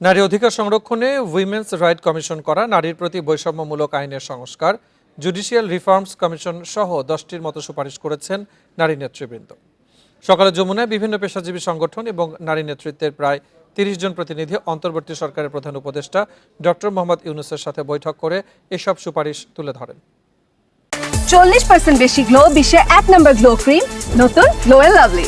নারী অধিকার সংরক্ষণে উইমেন্স রাইট কমিশন করা নারীর প্রতি বৈষম্যমূলক আইনের সংস্কার। জুডিশিয়াল রিফর্মস কমিশন সহ দশটির মতো সুপারিশ করেছেন নারী নেতৃবৃন্দ। সকালে যমুনায় বিভিন্ন পেশাজীবী সংগঠন এবং নারী নেতৃত্বের প্রায় তিরিশ জন প্রতিনিধি অন্তর্বর্তী সরকারের প্রধান উপদেষ্টা ডক্টর মোহাম্মদ ইউনুসের সাথে বৈঠক করে এসব সুপারিশ তুলে ধরেন। চল্লিশ পার্সেন্ট বেশি গ্লো বিশ্বের এক নম্বর গ্লো ক্রিম, নতুন গ্লো লাভলি।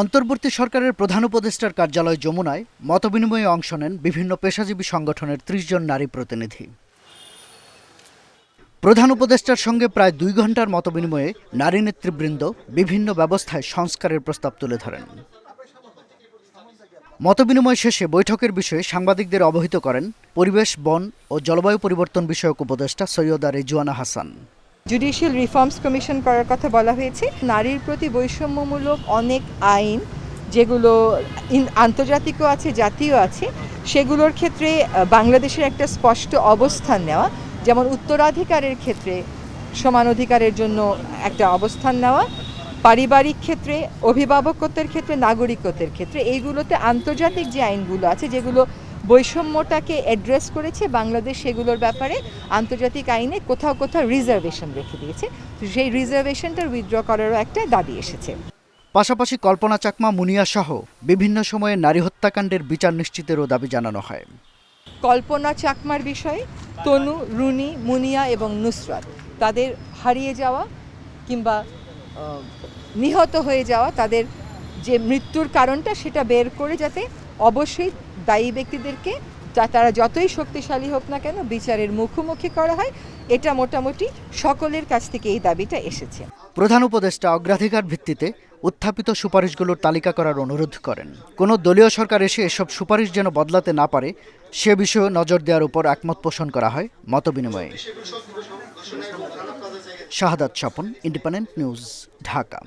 অন্তর্বর্তী সরকারের প্রধান উপদেষ্টার কার্যালয় যমুনায় মতবিনিময়ে অংশ নেন বিভিন্ন পেশাজীবী সংগঠনের ত্রিশ জন নারী প্রতিনিধি। প্রধান উপদেষ্টার সঙ্গে প্রায় দুই ঘণ্টার মতবিনিময়ে নারী নেতৃবৃন্দ বিভিন্ন ব্যবস্থায় সংস্কারের প্রস্তাব তুলে ধরেন। মতবিনিময় শেষে বৈঠকের বিষয়ে সাংবাদিকদের অবহিত করেন পরিবেশ, বন ও জলবায়ু পরিবর্তন বিষয়ক উপদেষ্টা Syeda Rizwana Hasan. Judicial reforms commission করার কথা বলা হয়েছে। নারীর প্রতি বৈষম্যমূলক অনেক আইন, যেগুলো আন্তর্জাতিকও আছে, জাতীয় আছে, সেগুলোর ক্ষেত্রে বাংলাদেশের একটা স্পষ্ট অবস্থান নেওয়া, যেমন উত্তরাধিকারের ক্ষেত্রে সমান অধিকারের জন্য একটা অবস্থান নেওয়া, পারিবারিক ক্ষেত্রে, অভিভাবকত্বের ক্ষেত্রে, নাগরিকত্বের ক্ষেত্রে, এইগুলোতে আন্তর্জাতিক যে আইনগুলো আছে, যেগুলো বৈষম্যটাকে অ্যাড্রেস করেছে বাংলাদেশ সেগুলোর ব্যাপারে। আন্তর্জাতিক আইনে কোথাও কোথাও রিজার্ভেশন রেখে দিয়েছে। তো সেই রিজার্ভেশনটা উইথড্র করারও একটা দাবি এসেছে। পাশাপাশি কল্পনা চাকমা মুনিয়া সহ বিভিন্ন সময়ে নারী হত্যাকাণ্ডের বিচার নিশ্চিতেরও দাবি জানানো হয়। কল্পনা চাকমার বিষয়ে তনু রুনি মুনিয়া এবং নুসরাত তাদের হারিয়ে যাওয়া কিংবা নিহত হয়ে যাওয়া তাদের যে মৃত্যুর কারণটা সেটা বের করে যাতে অবশ্যই দায়ী ব্যক্তিদেরকে তারা যতই শক্তিশালী হোক না কেন বিচারের মুখোমুখি করা হয়, এটা মোটামুটি সকলের কাছ থেকে এই দাবিটা এসেছে। প্রধান উপদেষ্টা অগ্রাধিকার ভিত্তিতে উত্থাপিত সুপারিশগুলোর তালিকা করার অনুরোধ করেন। কোনো দলীয় সরকার এসে এসব সুপারিশ যেন বদলাতে না পারে, সে বিষয়ে নজর দেওয়ার উপর একমত পোষণ করা হয় মতবিনিময়ে। Shahadat Swapan, Independent News, Dhaka.